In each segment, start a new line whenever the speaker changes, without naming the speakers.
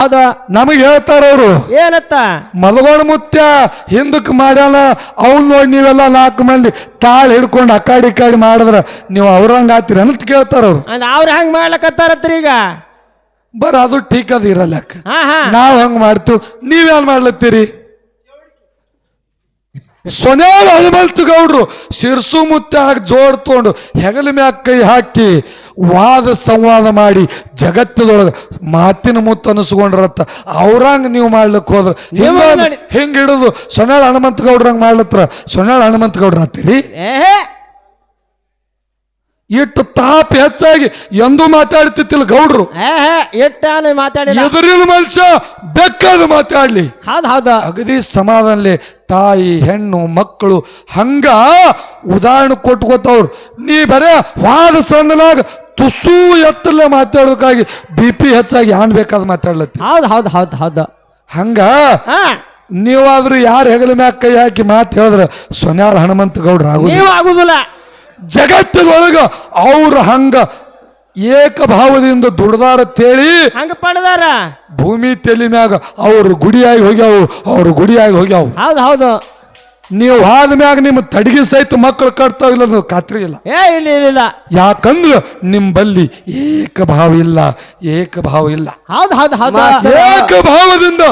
ಹೌದು
ನಮಗೆ ಹೇಳ್ತಾರ ಅವರು.
ಏನತ್ತ?
ಮಲಗೋಣ ಮುತ್ಯ ಹಿಂದಕ್ಕೆ ಮಾಡ್ಯಾನ ಅವ್ನ್ ನೋಡಿ ನೀವೆಲ್ಲ ನಾಲ್ಕು ಮಂದಿ ತಾಳ್ ಹಿಡ್ಕೊಂಡು ಅಕ್ಕಾಡಿ ಕಾಡಿ ಮಾಡಿದ್ರ ನೀವು ಅವ್ರಂಗ ಆತೀರಿ ಅಂತ ಕೇಳ್ತಾರ ಅವ್ರು.
ಅವ್ರು ಅವ್ರ ಹೆಂಗ್ ಮಾಡ್ಲಕತ್ತಾರತ್ರಿ ಈಗ?
ಬರ ಅದು ಟೀಕ್ ಅದು ಇರಲ್ಲ ನಾವ್ ಹಂಗ ಮಾಡ್ತೀವಿ ನೀವೇನ್ ಮಾಡ್ಲತ್ತೀರಿ? ಸೊನ್ಯಾಳ ಹನುಮಂತ ಗೌಡ್ರು ಶಿರ್ಸು ಮುತ್ತೆ ಹಾಕಿ ಜೋಡ್ ತಗೊಂಡು ಹೆಗಲ ಮ್ಯಾಗ ಕೈ ಹಾಕಿ ವಾದ ಸಂವಾದ ಮಾಡಿ ಜಗತ್ತದೊಳಗೆ ಮಾತಿನ ಮುತ್ತು ಅನಿಸ್ಕೊಂಡ್ರತ್ತ ಅವ್ರಂಗ ನೀವು ಮಾಡ್ಲಿಕ್ಕೆ ಹೋದ್ರ ಹಿಂಗ ಹಿಡಿದು ಸೊನ್ಯಾಳ ಹನುಮಂತ ಗೌಡ್ರಂಗ ಮಾಡ್ಲತ್ರ ಸೊನಾಳ ಹನುಮಂತ ಗೌಡ್ರ ಹತ್ತಿರಿ?
ಏಹೇ!
ಇಟ್ಟು ತಾಪ ಹೆಚ್ಚಾಗಿ ಎಂದು ಮಾತಾಡ್ತಿತ್ತಿಲ್ಲ ಗೌಡ್ರು. ಎದುರಿನ ಮನುಷ್ಯ ಬೆಕ್ಕದು ಮಾತಾಡ್ಲಿ.
ಹೌದ್ ಹೌದು.
ಅಗದಿ ಸಮಾಧಾನಲೆ ತಾಯಿ ಹೆಣ್ಣು ಮಕ್ಕಳು ಹಂಗ ಉದಾಹರಣೆ ಕೊಟ್ಕೋತವ್ರು ನೀ ಬರೇ ವಾದ ಸಂದನಾಗ ತುಸು ಎತ್ತಲ್ಲ ಮಾತಾಡೋದಕ್ಕಾಗಿ ಬಿ ಪಿ ಹೆಚ್ಚಾಗಿ ಯಾನ್ ಬೇಕಾದ್ ಮಾತಾಡ್ಲತ್ತಿ.
ಹೌದು ಹೌದು ಹೌದ್ ಹೌದು.
ಹಂಗ ನೀವಾದ್ರೂ ಯಾರು ಹೆಗಲ ಮ್ಯಾಗ ಕೈ ಹಾಕಿ ಮಾತು ಹೇಳಿದ್ರೆ ಸೊನ್ಯಾಳ ಹನುಮಂತ ಗೌಡ್ರ ಆಗುದಿಲ್ಲ. ಜಗತ್ತದೊಳಗ ಅವ್ರು ಹಂಗ ಏಕಭಾವದಿಂದ ದುಡ್ದಾರ ತೇಳಿ
ಹಂಗ ಪಡೆದಾರ
ಭೂಮಿ ತೆಲಿ ಮ್ಯಾಗ ಅವ್ರ ಗುಡಿಯಾಗಿ ಹೋಗ್ಯಾವು ಅವ್ರ ಗುಡಿಯಾಗಿ ಹೋಗ್ಯಾವು.
ಹೌದು ಹೌದು.
ನೀವು ಹಾದ ಮ್ಯಾಗ ನಿಮ್ಮ ತಡಗಿ ಸಹಿತ ಮಕ್ಕಳು ಕಟ್ತಾವ ಇಲ್ಲ ಅನ್ನೋದು ಖಾತ್ರಿ ಇಲ್ಲ.
ಏ ಇಲ್ಲ ಇಲ್ಲ ಇಲ್ಲ.
ಯಾಕಂದ್ರ ನಿಮ್ ಬಲ್ಲಿ ಏಕಭಾವ ಇಲ್ಲ ಏಕಭಾವ ಇಲ್ಲ.
ಹೌದು ಹೌದು ಹೌದು.
ಏಕಭಾವದಿಂದ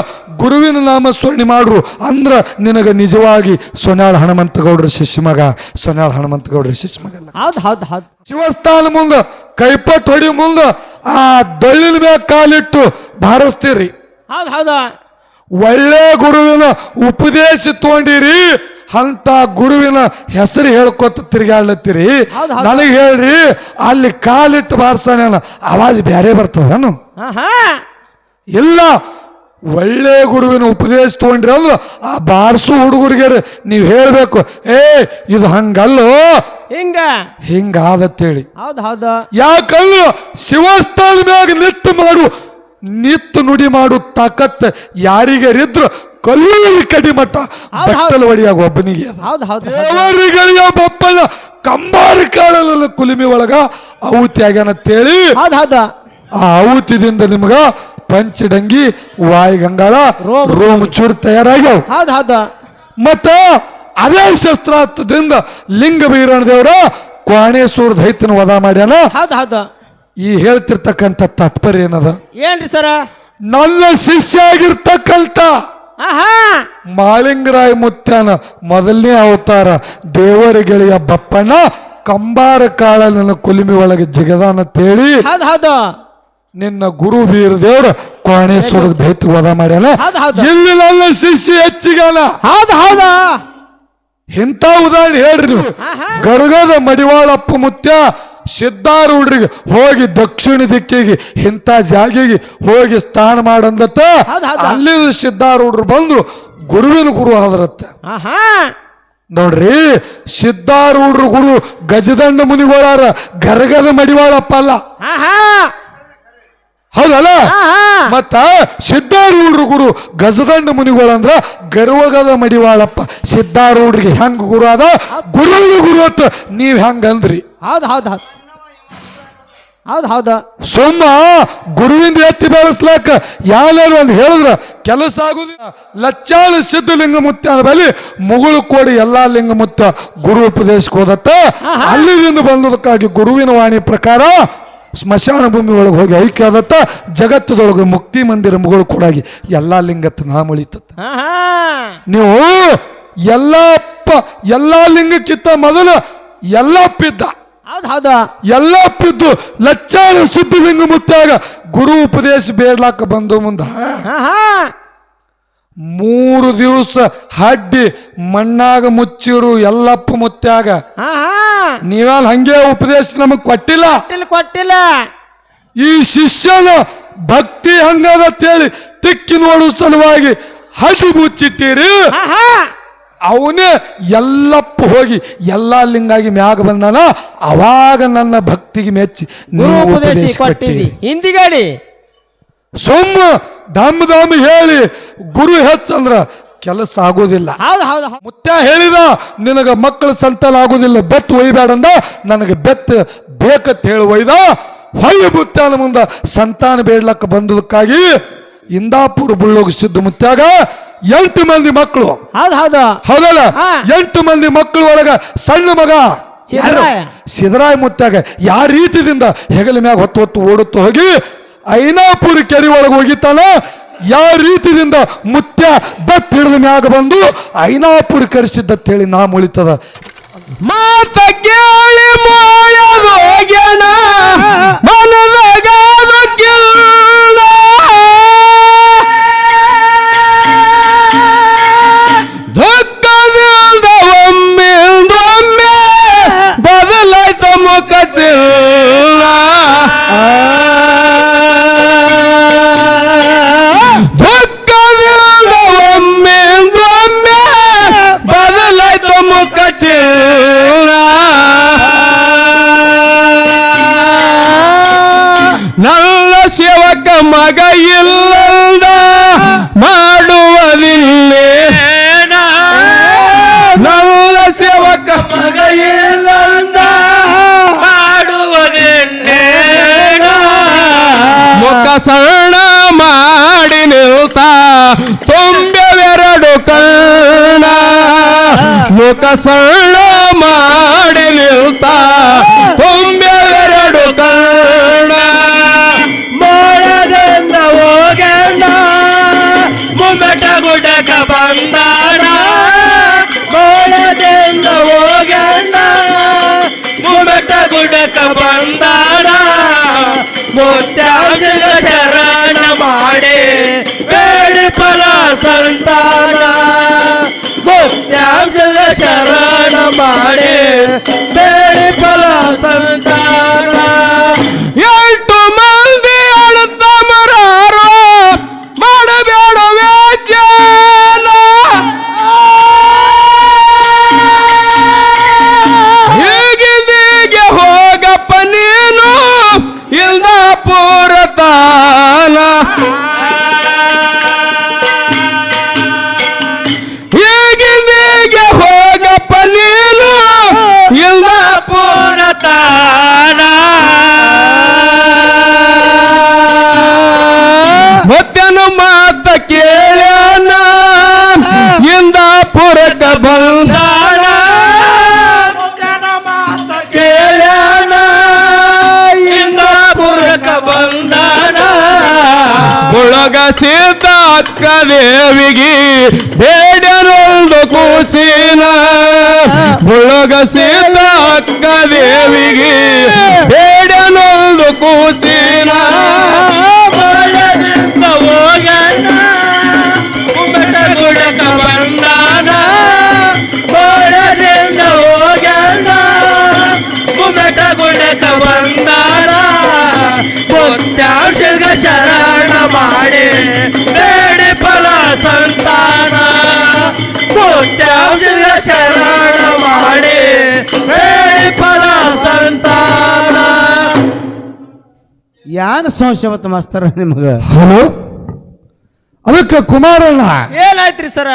ಗುರುವಿನ ನಾಮ ಸ್ವರ್ಣಿ ಮಾಡ್ರು ಅಂದ್ರ ನಿನಗ ನಿಜವಾಗಿ ಸೊನ್ಯಾಳ ಹನುಮಂತ ಗೌಡ್ರ ಶಿಷ್ಯ ಮಗ ಸೊನ್ಯಾಳ ಹನುಮಂತ ಗೌಡ್ರ ಶಿಷ್ಯ ಮಗ ಅಲ್ಲ.
ಹೌದು ಹೌದು ಹೌದ್.
ಶಿವಸ್ಥಾನ ಮುಂದ ಕೈಪಟ್ಟು ಹೊಡಿ ಮುಂದ ಆ ದಳ್ಳಿನ ಮ್ಯಾಗ ಕಾಲಿಟ್ಟು ಬಾರಿಸ್ತೀರಿ
ಹೌದ್ ಹೌದು.
ಒಳ್ಳೆ ಗುರುವಿನ ಉಪದೇಶ ತಗೊಂಡಿರಿ ಅಂತ ಗುರುವಿನ ಹೆಸರು ಹೇಳ್ಕೊತ ತಿರ್ಗಾಡ್ಲತ್ತೀರಿ. ನನಗೆ ಹೇಳ್ರಿ ಅಲ್ಲಿ ಕಾಲಿಟ್ಟು ಬಾರಿಸ್ತಾನೆ ಆವಾಜ್ ಬೇರೆ ಬರ್ತದನು ಇಲ್ಲ ಒಳ್ಳೆ ಗುರುವಿನ ಉಪದೇಶ ತಗೊಂಡ್ರಿ ಅಂದ್ರೆ ಆ ಬಾರಿಸು ಹುಡುಗರಿಗೆ ನೀವು ಹೇಳಬೇಕು ಏ ಇದು ಹಂಗಲ್ಲೋ?
ಹಿಂಗ.
ಹಿಂಗಾದತ್ತೇಳಿ. ಯಾಕಂದ್ರೆ ಶಿವಸ್ಥಾನ ಮ್ಯಾಗ ನಿತ್ತು ಮಾಡು ನಿತ್ತು ನುಡಿ ಮಾಡು ತಾಕತ್ ಯಾರಿಗರಿದ್ರು ಕಲ್ಲಿ ಕಡಿಮಟ್ಟ
ಹೌದ್ ಹೌದ್.
ಬಟ್ಟಲು ಒಡಿಯಾಗ ಒಬ್ಬನಿಗೆ. ದೇವರಿಗಳಿಗೆ ಬಪ್ಪನ ಕಂಬಾರಿ ಕಾಳಲ್ಲ ಕುಲಿಮಿ ಒಳಗ ಆಹುತಿ ಆಗ್ಯಾನ ತೇಳಿ
ಹೌದ್ ಹೌದು.
ಆ ಆಹುತಿದಿಂದ ನಿಮ್ಗ ಪಂಚಡಂಗಿ ವಾಯು ಗಂಗಾಳ
ರೋಮ್
ಚೂರ್ ತಯಾರಾಗ್ಯಾವ. ಮತ್ತ ಅದೇ ಶಸ್ತ್ರಾಸ್ತ್ರದಿಂದ ಲಿಂಗ ಬೀರಣ ದೇವರ ಕ್ವಾಣೇಶ್ವರ ದೈತನ ವಧ ಮಾಡ್ಯಾನ. ಈ ಹೇಳ್ತಿರ್ತಕ್ಕಂಥ ತಾತ್ಪರ್ಯ ಏನದ?
ಏನ್ರಿ ಸರ?
ನನ್ನ ಶಿಷ್ಯ ಆಗಿರ್ತಕ್ಕಂಥ
ಮಾಲಿಂಗರಾಯ ಮುತ್ತಾನ
ಮಾಳಿಂಗರಾಯ ಮುತ್ಯಾನ ಮೊದಲನೇ ಅವತಾರ ದೇವರ ಗೆಳೆಯ ಬಪ್ಪಣ್ಣ ಕಂಬಾರ ಕಾಳ ನನ್ನ ಕುಲಿಮಿ ಒಳಗೆ ಜಿಗದಾನ ತೇಳಿ
ಹೌದು ಹೌದು.
ನಿನ್ನ ಗುರು ಬೀರ ದೇವ್ರ ಕೋಣೇಶ್ವರ ದೈತ್ಯ ವಧ ಮಾಡ್ಯಾನ.
ಹೌದ್ ಹೌದು.
ಇಲ್ಲಿ ನನ್ನ ಶಿಷ್ಯ ಹೆಚ್ಚಿಗಲ್ಲ
ಹೌದ್ ಹೌದು.
ಇಂಥ ಉದಾಹರಣೆ ಹೇಳ್ರಿ ನೀವು. ಗರ್ಗದ ಮಡಿವಾಳಪ್ಪ ಮುತ್ಯ ಸಿದ್ಧಾರೂಢರಿಗೆ ಹೋಗಿ ದಕ್ಷಿಣ ದಿಕ್ಕಿಗೆ ಇಂಥ ಜಾಗಿಗೆ ಹೋಗಿ ಸ್ನಾನ ಮಾಡಂದತ್ತ. ಅಲ್ಲಿ ಸಿದ್ಧಾರೂಢರು ಬಂದ್ರು. ಗುರುವಿನ ಗುರು ಆದ್ರತ್ತ. ನೋಡ್ರಿ ಸಿದ್ಧಾರೂಢರು ಗುರು ಗಜದಂಡ ಮುನಿಗೋಳಾರ ಗರಗದ ಮಡಿವಾಳಪ್ಪ ಅಲ್ಲ. ಹೌದಲ್ಲ? ಮತ್ತ ಸಿದ್ಧಾರೂಢರು ಗುರು ಗಜದಂಡ ಮುನಿಗಳಂದ್ರ ಗರ್ವಗದ ಮಡಿವಾಳಪ್ಪ. ಸಿದ್ಧಾರೂಢರಿಗೆ ಹೆಂಗ ಗುರು ಅದ? ಗುರುವಿಗೆ ಗುರು ಅಂತ ನೀವ್ ಹೆಂಗ ಅಂದ್ರಿ?
ಹೌದು ಹೌದ್ ಹೌದ್. ಹೌದ್ ಹೌದು.
ಸುಮ್ಮ ಗುರುವಿಂದ ಎತ್ತಿ ಬೆಳೆಸ್ಲಾಕ ಯಾರು ಅಂತ ಹೇಳಿದ್ರ ಕೆಲಸ ಆಗುದಿಲ್ಲ. ಲಚ್ಚಾಳ ಸಿದ್ಧಲಿಂಗ ಮುತ್ತ ಬಲಿ ಮುಗುಳು ಕೋಡಿ ಎಲ್ಲಾ ಲಿಂಗ ಮುತ್ತ ಗುರು ಉಪದೇಶಕ್ಕೆ ಹೋದತ್ತ. ಅಲ್ಲಿಂದ ಬಂದದಕ್ಕಾಗಿ ಗುರುವಿನ ವಾಣಿ ಪ್ರಕಾರ ಸ್ಮಶಾನ ಭೂಮಿ ಒಳಗೆ ಹೋಗಿ ಐಕ್ಯ ಆದತ್ತ ಜಗತ್ತದೊಳಗೆ ಮುಕ್ತಿ ಮಂದಿರ ಮುಗಳು ಕೂಡಾಗಿ ಎಲ್ಲ ಲಿಂಗತ್ತ ನಾಮಳಿತತ್ತ
ಹಾ ಹಾ.
ನೀವು ಎಲ್ಲ ಎಲ್ಲಾ ಲಿಂಗಕ್ಕಿಂತ ಮೊದಲು ಎಲ್ಲಪ್ಪಿದ್ದ
ಹೌದ್ ಹೌದು.
ಎಲ್ಲಪ್ಪಿದ್ದು ಲಚ್ಚಾರ ಸಿದ್ಧಲಿಂಗ ಮುತ್ತಾಗ ಗುರು ಉಪದೇಶ ಬೇಡ್ಲಾಕ ಬಂದು ಮುಂದ. ಮೂರು ದಿವಸ ಹಡ್ಡಿ ಮಣ್ಣಾಗ ಮುಚ್ಚಿರು ಎಲ್ಲಪ್ಪ ಮುತ್ಯಾಗ ನೀವಲ್ಲಿ ಹಂಗೆ ಉಪದೇಶ ನಮಗ್ ಕೊಟ್ಟಿಲ್ಲ?
ಕೊಟ್ಟಿಲ್ಲ
ಈ ಶಿಷ್ಯನ ಭಕ್ತಿ ಹಂಗದ ಅಂತೇಳಿ ತಿಕ್ಕಿ ನೋಡುವ ಸಲುವಾಗಿ ಹಡ್ಡಿ ಮುಚ್ಚಿಟ್ಟಿರಿ. ಅವನೇ ಎಲ್ಲಪ್ಪ ಹೋಗಿ ಎಲ್ಲಾ ಲಿಂಗಾಗಿ ಮ್ಯಾಗ ಬಂದಾನ. ಅವಾಗ ನನ್ನ ಭಕ್ತಿಗೆ ಮೆಚ್ಚಿ ನೀವು
ಉಪದೇಶ
ಕೊಟ್ಟಿರಿ.
ಹಿಂದಿಗಾಡಿ.
ಸೊಮ್ಮ ದಮ್ ದಮ್ ಹೇಳಿ ಗುರು ಹೆಚ್ಚಂದ್ರ ಕೆಲಸ ಆಗೋದಿಲ್ಲ. ಮುತ್ಯ ಹೇಳಿದ ನಿನಗ ಮಕ್ಕಳ ಸಂತಾನ ಆಗೋದಿಲ್ಲ ಬೆತ್ತು ಒಯ್ಬೇಡಂದ ನನಗೆ ಬೆತ್ತ ಬೇಕಂತ ಹೇಳಿ ಒಯ್ದ ಹೊಯ್ಯ ಮುತ್ಯಾನ ಮುಂದ ಸಂತಾನ ಬೇಡ್ಲಕ್ಕ ಬಂದದಕ್ಕಾಗಿ ಇಂದಾಪುರ ಬುಳ್ಳೋಗ ಸಿದ್ಧ ಮುತ್ಯಾಗ ಎಂಟು ಮಂದಿ ಮಕ್ಕಳು.
ಹೌದ್ ಹೌದು.
ಹೌದಲ್ಲ? ಎಂಟು ಮಂದಿ ಮಕ್ಕಳು ಒಳಗ ಸಣ್ಣ ಮಗ
ಸಿದ್ದರಾಯ.
ಮುತ್ಯಾಗ ಯಾವ ರೀತಿದಿಂದ ಹೆಗಲ ಮ್ಯಾಗ ಹೊತ್ತು ಹೊತ್ತು ಓಡುತ್ತ ಹೋಗಿ ಐನಾಪುರ ಕೆರೆ ಒಳಗೆ ಹೋಗಿತ್ತಾನ ಯಾವ ರೀತಿಯಿಂದ ಮುತ್ಯ ಬತ್ ಹಿಡಿದ ಮ್ಯಾಗ ಬಂದು ಐನಾಪುರ ಕರೆಸಿದ್ದ ಹೇಳಿ ನಾ ಮುಳಿತದ.
ಮಾತ ತುಂಬೆರಡು ಕಣ್ಣ ಮುಖ ಸಣ್ಣ ಮಾಡಿ ನಿಲ್ತ. ತುಂಬೆರಡು ಕಣ್ಣ ಮೋಡದಿಂದ ಹೋಗಣ್ಣ. ಮುಮ್ಮಟ ಗುಡಕ ಬಂದಾನ ಮೋಡದಿಂದ ಹೋಗಣ್ಣ. ಮುಮ್ಮಟ ಗುಡಕ ಬಂದಾನ ಮಾಡಿ. ಬೇಡಿ ಫಲ ಸಂತಾನ. ಎಂಟು ಮಂದಿ ಅಳುತ್ತಮರಾರು ಮಾಡಬೇಡ ವ್ಯಾಜ್ಯಾನ ಹೀಗಿದೀಗೆ ಹೋಗಪ್ಪ ನೀನು. ಇಲ್ದ ಮುತ್ತನು ಮಾತ ಕೇಳ್ಯಾನ? ಇಂದಾಪುರಕ ಬಂದಾನ ಕೇಳ್ಯಾನ? ಇಂದಾಪುರಕ ಬಂದಾನ ಮುಳಗ ಸಿದ್ಧ ಅಕ್ಕ ದೇವಿಗೆ ಬೇಡರೊಂದು ಕೂಸಿನ? ಮುಳಗ ಸಿದ್ಧ ಅಕ್ಕ ದೇವಿಗೆ ಬೇಡನೊಂದು ಕೂಸಿನ? ಶರಣ ಮಾಡಿ ಬೇಡಿ ಫಲ ಸಂತಾನ. ಶರಣ ಮಾಡಿ
ಯಾನ್ ಸಂಶಯವತ್ತು ಮಾಸ್ತರ ನಿಮಗ?
ಹಲೋ? ಅದಕ್ಕೆ ಕುಮಾರಣ್ಣ.
ಏನಾಯ್ತ್ರಿ ಸರ?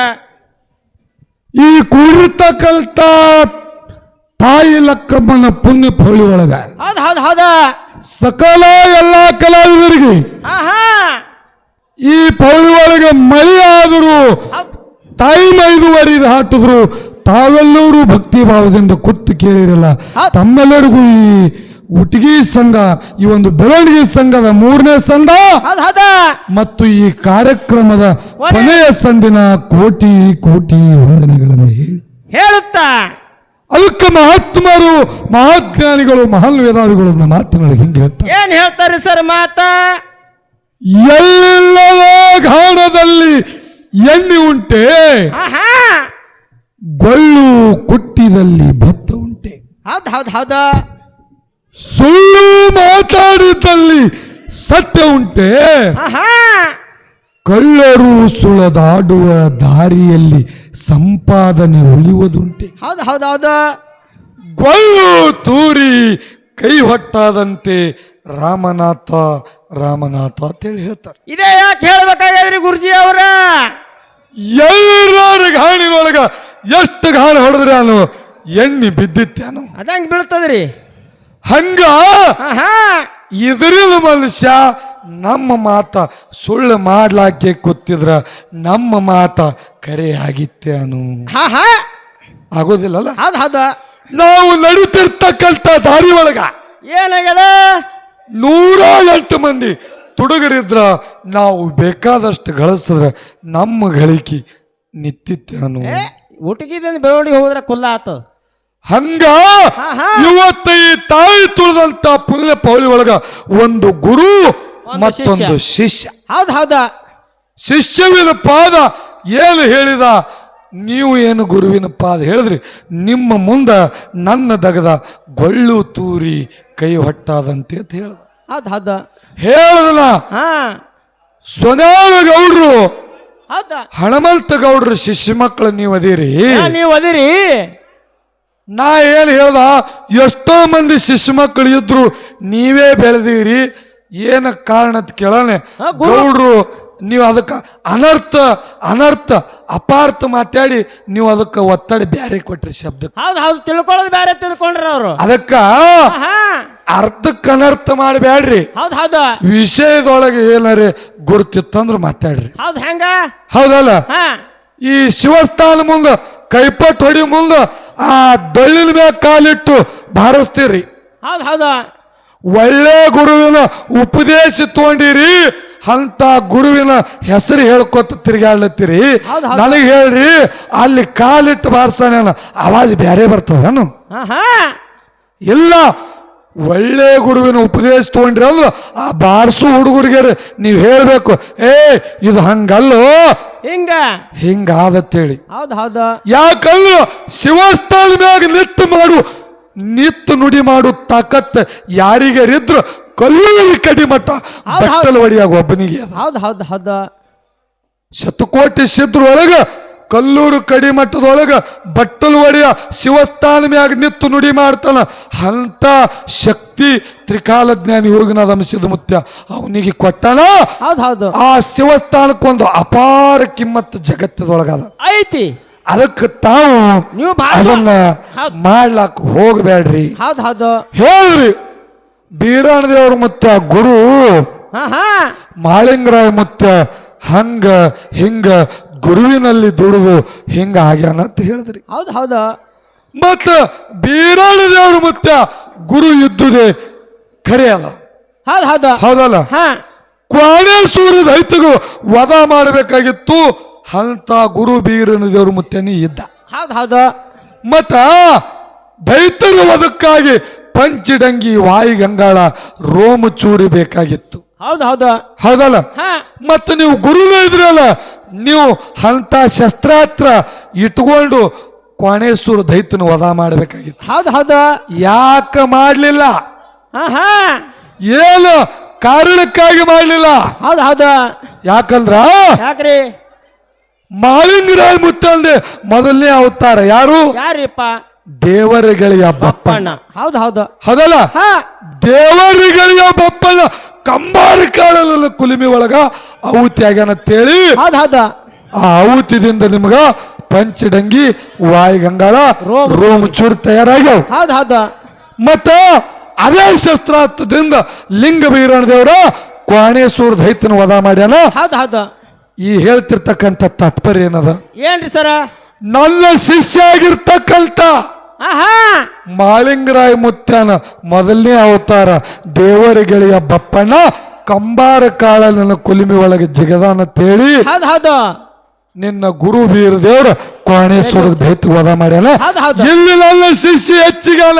ಈ ಕೂಡಿರ್ತಕ್ಕಂಥ ತಾಯಿ ಲಕ್ಕಮ್ಮನ ಪುಣ್ಯ ಪೌಳಿ ಒಳಗ.
ಹೌದ್ ಹೌದ್ ಹೌದ.
ಸಕಲ ಎಲ್ಲ ಕಲಾವಿದರಿಗೆ ಈ ಪೌಳಿ ಒಳಗೆ ಮಳೆ ಆದರೂ. ತಾಯಿ ಮೈದುವರಿ ಹಾಟಿದ್ರು ತಾವೆಲ್ಲರೂ ಭಕ್ತಿ ಭಾವದಿಂದ ಕೂತು ಕೇಳಿರಲ್ಲ. ತಮ್ಮೆಲ್ಲರಿಗೂ ಈ ಉಟಗಿ ಸಂಘ ಈ ಒಂದು ಬೆಳವಣಿಗೆ ಸಂಘದ ಮೂರನೇ ಸಂಘ. ಮತ್ತು ಈ ಕಾರ್ಯಕ್ರಮದ
ಕೊನೆ-
ಕೊನೆಯ ಸಂದಿನ ಕೋಟಿ ಕೋಟಿ ವಂದನೆಗಳನ್ನು ಹೇಳಿ.
ಹೇಳುತ್ತಾ.
ಅಲ್ಕ ಮಹಾತ್ಮರು ಮಹಾಜ್ಞಾನಿಗಳು ಮಹಾನ್ ವೇದಾವಿಗಳು ನನ್ನ ಮಾತುಗಳಿಗೆ ಹಿಂಗೆ ಹೇಳ್ತಾರೆ.
ಏನ್ ಹೇಳ್ತಾರೆ ಸರ್ ಮಾತ?
ಎಲ್ಲ ಘಾಣದಲ್ಲಿ ಎಣ್ಣೆ ಉಂಟೆ. ಗೊಳ್ಳು ಕುಟ್ಟಿದಲ್ಲಿ ಭತ್ತ ಉಂಟೆ.
ಹೌದ್ ಹೌದ್ ಹೌದ.
ಸುಳ್ಳು ಮಾತಾಡಿದಲ್ಲಿ ಸತ್ಯ ಉಂಟೆ? ಕಳ್ಳರು ಸುಳದಾಡುವ ದಾರಿಯಲ್ಲಿ ಸಂಪಾದನೆ ಉಳಿಯುವುದುಂಟೆ.
ಹೌದು ಹೌದ್ ಹೌದ.
ಗೊಳ್ಳು ತೂರಿ ಕೈ ಹೊಟ್ಟಾದಂತೆ ರಾಮನಾಥ ರಾಮನಾಥ ಅಂತೇಳಿ ಹೇಳ್ತಾರೆ.
ಇದೇ ಯಾಕೆ ಹೇಳ್ಬೇಕಾಗ್ಯದ್ರಿ ಗುರುಜಿ ಅವರ?
ಎಲ್ಲರ ಗಾಣಿನೊಳಗ ಎಷ್ಟು ಗಾಣ ಹೊಡೆದ್ರೆ ನಾನು ಎಣ್ಣೆ ಬಿದ್ದಿತ್ತೇನು?
ಅದಂಗೆ ಬೀಳ್ತದ್ರಿ.
ಹಂಗ
ಹಾ
ಮನುಷ್ಯ ನಮ್ಮ ಮಾತ ಸುಳ್ಳು ಮಾಡ್ಲಾಕೆ ಕೂತಿದ್ರ ನಮ್ಮ ಮಾತ ಕರೆ ಆಗಿತ್ತೇನು ಆಗೋದಿಲ್ಲಲ್ಲ? ನಾವು ನಡೀತಿರ್ತಕ್ಕಂಥ ದಾರಿ ಒಳಗ
ಏನಾಗ್ಯದ?
ನೂರ ಎಂಟು ಮಂದಿ ತುಡುಗರಿದ್ರ ನಾವು ಬೇಕಾದಷ್ಟು ಗಳಿಸಿದ್ರ ನಮ್ಮ ಗಳಿಕೆ ನಿತ್ತಿತ್ತೇನು
ಏ ಊಟಗಿದಿಂದ ಬೆಳವಣಿಗೆ ಹೋದ್ರೆ ಕುಲ್ಲ ಆತು.
ಹಂಗ. ಇವತ್ತ ಈ ತಾಯಿ ತುಳಿದಂತ ಪುಣ್ಯ ಪೌಳಿ ಒಳಗ ಒಂದು ಗುರು ಮತ್ತೊಂದು ಶಿಷ್ಯ.
ಹೌದ್ ಹೌದ.
ಶಿಷ್ಯವಿನ ಪಾದ ಏನು ಹೇಳಿದ? ನೀವು ಏನು ಗುರುವಿನ ಪಾದ ಹೇಳಿದ್ರಿ? ನಿಮ್ಮ ಮುಂದ ನನ್ನ ದಗದ ಗೊಳ್ಳು ತೂರಿ ಕೈ ಹೊಟ್ಟಾದಂತೆ ಅಂತ ಹೇಳ್ದ.
ಹೌದ್ ಹೌದ.
ಹೇಳದಲ್ಲ
ಹಾ.
ಸೊನ್ಯಾಳ ಗೌಡ್ರು ಹಣಮಂತ ಗೌಡ್ರು ಶಿಷ್ಯ ಮಕ್ಕಳು ನೀವು ಅದೀರಿ.
ನೀವು ಅದಿರಿ.
ನಾ ಏನು ಹೇಳ್ದ? ಎಷ್ಟೋ ಮಂದಿ ಶಿಶು ಮಕ್ಕಳು ಇದ್ರು ನೀವೇ ಬೆಳೆದಿರಿ ಏನ ಕಾರಣ ಅಂತ ಕೇಳೋಣ ಗೌಡ್ರು ನೀವು ಅದಕ್ಕೆ ಅನರ್ಥ ಅನರ್ಥ ಅಪಾರ್ಥ ಮಾತಾಡಿ ನೀವು ಅದಕ್ಕೆ ಒತ್ತಡ ಬ್ಯಾರೆ ಕೊಟ್ರಿ ಶಬ್ದ
ಹೌದು ಹೌದು ತಿಳ್ಕೊಳ್ಳೋದು ಬೇರೆ ತಿಳ್ಕೊಂಡ್ರ ಅವ್ರು.
ಅದಕ್ಕ ಅರ್ಧಕ್ಕೆ ಅನರ್ಥ ಮಾಡಬೇಡ್ರಿ
ಹೌದ್ ಹೌದ.
ವಿಷಯದೊಳಗೆ ಏನಾರೇ ಗುರುತಿತ್ತಂದ್ರೆ ಮಾತಾಡ್ರಿ.
ಹೌದು ಹೆಂಗ?
ಹೌದಲ್ಲ? ಈ ಶಿವಸ್ಥಾನ ಮುಂದ ಕೈಪಟ್ಟು ಹೊಡಿ ಮುಂದ ಆ ಬೆಳ್ಳಿನ ಮೇಲೆ ಕಾಲಿಟ್ಟು ಬಾರಿಸ್ತೀರಿ
ಹೌದು ಹೌದಾ.
ಒಳ್ಳೆ ಗುರುವಿನ ಉಪದೇಶ ತಗೊಂಡಿರಿ ಅಂತ ಗುರುವಿನ ಹೆಸರು ಹೇಳ್ಕೊತ ತಿರ್ಗಾಡ್ಲತ್ತೀರಿ. ನನಗೆ ಹೇಳ್ರಿ ಅಲ್ಲಿ ಕಾಲಿಟ್ಟು ಬಾರ್ಸಾನ ಆವಾಜ್ ಬೇರೆ ಬರ್ತದನು? ಇಲ್ಲ ಒಳ್ಳೆ ಗುರುವಿನ ಉಪದೇಶ ತಗೊಂಡ್ರಿ ಅಂದ್ರೆ ಆ ಬಾರಿಸು ಹುಡುಗರಿಗೆ ನೀವು ಹೇಳಬೇಕು ಏ ಇದು ಹಂಗಲ್ಲೋ
ಹಿಂಗ?
ಹಿಂಗಾದತ್ತೇಳಿ
ಹೌದ್ ಹೌದ.
ಯಾಕಂದ್ರೆ ಶಿವಸ್ಥಾನ ಮ್ಯಾಗ ನಿತ್ತು ಮಾಡು ನಿತ್ತು ನುಡಿ ಮಾಡು ತಾಕತ್ ಯಾರಿಗರಿದ್ರು ಕಲ್ಲೂರಿ ಕಲ್ಲಿ
ಕಡಿ ಹೌದ್.
ಬಟ್ಟಲು ಒಡಿಯಾಗ ಒಬ್ಬನಿಗೆ
ಹೌದ್ ಹೌದ್ ಹೌದ.
ಶತಕೋಟಿ ಸಿದ್ರ ಒಳಗ ಕಲ್ಲೂರು ಕಡಿಮಟ್ಟದೊಳಗೆ ಬಟ್ಟಲು ಒಡೆಯ ಶಿವಸ್ಥಾನ ಮ್ಯಾಗ ನಿತ್ತು ನುಡಿ ಮಾಡ್ತಾನ. ಅಂತ ಶಕ್ತಿ ತ್ರಿಕಾಲಜ್ಞಾನಿ ಯೋಗನಾಥ ಧಮಿಸಿದ ಮುತ್ಯ ಅವನಿಗೆ ಕೊಟ್ಟನ. ಆ ಶಿವಸ್ಥಾನಕ್ಕೊಂದು ಅಪಾರ ಕಿಮ್ಮತ್ತು ಜಗತ್ತದೊಳಗದ.
ಐತಿ.
ಅದಕ್ಕೆ ತಾವು
ನೀವು
ಅದನ್ನ ಮಾಡ್ಲಾಕ್ ಹೋಗ್ಬೇಡ್ರಿ. ಹೇಳ್ರಿ. ಬೀರಾಣ ದೇವ್ರ ಮುತ್ಯ ಗುರು ಮಾಳಿಂಗರಾಯ ಮುತ್ಯ ಹಂಗ ಹಿಂಗ ಗುರುವಿನಲ್ಲಿ ದುಡಿದು ಹಿಂಗ ಆಗ್ಯಾನ ಅಂತ ಹೇಳಿದ್ರಿ.
ಹೌದು ಹೌದು.
ಮತ್ತ ಬೀರಾಳ ದೇವ್ರ ಮತ್ತೆ ಗುರು ಇದ್ದುದೇ ಖರೆ ಅಲ್ಲ
ಹೌದ್ ಹೌದು.
ಹೌದಲ್ಲ?
ಹಾ.
ಸೂರ್ಯದ ದೈತಗೂ ವಧ ಮಾಡಬೇಕಾಗಿತ್ತು ಅಂತ ಗುರು ಬೀರನ ದೇವ್ರ ಮುತ್ತೇನೆ ಇದ್ದ.
ಹೌದು ಹೌದು.
ಮತ್ತ ದೈತರ ವಧಕ್ಕಾಗಿ ಪಂಚಡಂಗಿ ವಾಯಿ ಗಂಗಾಳ ರೋಮ ಚೂರಿ ಬೇಕಾಗಿತ್ತು.
ಹೌದ್ ಹೌದು.
ಹೌದಲ್ಲ?
ಹಾ.
ಮತ್ತೆ ನೀವು ಗುರುವೇ ಇದ್ರಲ್ಲ ನೀವು ಅಂತ ಶಸ್ತ್ರಾಸ್ತ್ರ ಇಟ್ಕೊಂಡು ಕೋಣೇಶ್ವರ ದೈತನ ವಧ ಮಾಡಬೇಕಾಗಿತ್ತು.
ಹೌದು ಹೌದು.
ಯಾಕ ಮಾಡಲಿಲ್ಲ?
ಆಹಾ.
ಏನು ಕಾರಣಕ್ಕಾಗಿ ಮಾಡಲಿಲ್ಲ?
ಹೌದು ಹೌದು.
ಯಾಕಂದ್ರ
ಯಾಕ್ರಿ?
ಮಾಳಿಂಗರಾಯ ಮುತ್ತಂದೆ ಮೊದಲನೇ ಅವತಾರ ಯಾರು?
ಯಾರಿಪ್ಪ?
ದೇವರುಗಳಿಗೆ ಬಪ್ಪಣ್ಣ.
ಹೌದು ಹೌದ್ ಹೌದು.
ಹೌದಲ್ಲ?
ಹಾ.
ದೇವರುಗಳಿಗೆ ಬಪ್ಪಣ್ಣ. ಕಂಬಾರ ಕಾಳಲ್ಲ ಕುಲಿಮಿ ಒಳಗ ಆಹುತಿ ಆಗ್ಯಾನ ತೇಳಿ
ಹೌದ್ ಹೌದು.
ಆ ಆಹುತಿದಿಂದ ನಿಮ್ಗ ಪಂಚಡಂಗಿ ವಾಯು ಗಂಗಾಳ
ರೋಮ್
ಚೂರ್ ತಯಾರಾಗ್ಯಾವ.
ಹೌದ್ ಹೌದು.
ಮತ್ತ ಅದೇ ಶಸ್ತ್ರಾಸ್ತ್ರದಿಂದ ಲಿಂಗ ಬೀರಣ ದೇವರ ಕ್ವಾಣೇಶ್ವರ ದೈತನ ವಧ ಮಾಡ್ಯಾನ.
ಹೌದು ಹೌದು.
ಈ ಹೇಳ್ತಿರ್ತಕ್ಕಂಥ ತಾತ್ಪರ್ಯ ಏನದ?
ಏನ್ರಿ ಸರ?
ನನ್ನ ಶಿಷ್ಯ ಆಗಿರ್ತಕ್ಕಂಥ ಮಾಲಿಂಗರಾಯ ಮುತ್ಯಾನ ಮೊದಲನೇ ಅವತಾರ ದೇವರ ಗೆಳೆಯ ಬಪ್ಪಣ್ಣ ಕಂಬಾರ ಕಾಳ ನನ್ನ ಕುಲಿಮಿ ಒಳಗೆ ಜಿಗದಾನ
ತೇಳಿ
ನಿನ್ನ ಗುರು ವೀರ ದೇವ್ರ ಕೋಣೇಶ್ವರ ದೈತ ವಧ ಮಾಡ್ಯಾನ. ಇಲ್ಲಿ ನನ್ನ ಶಿಷ್ಯ ಹೆಚ್ಚಿಗಾನ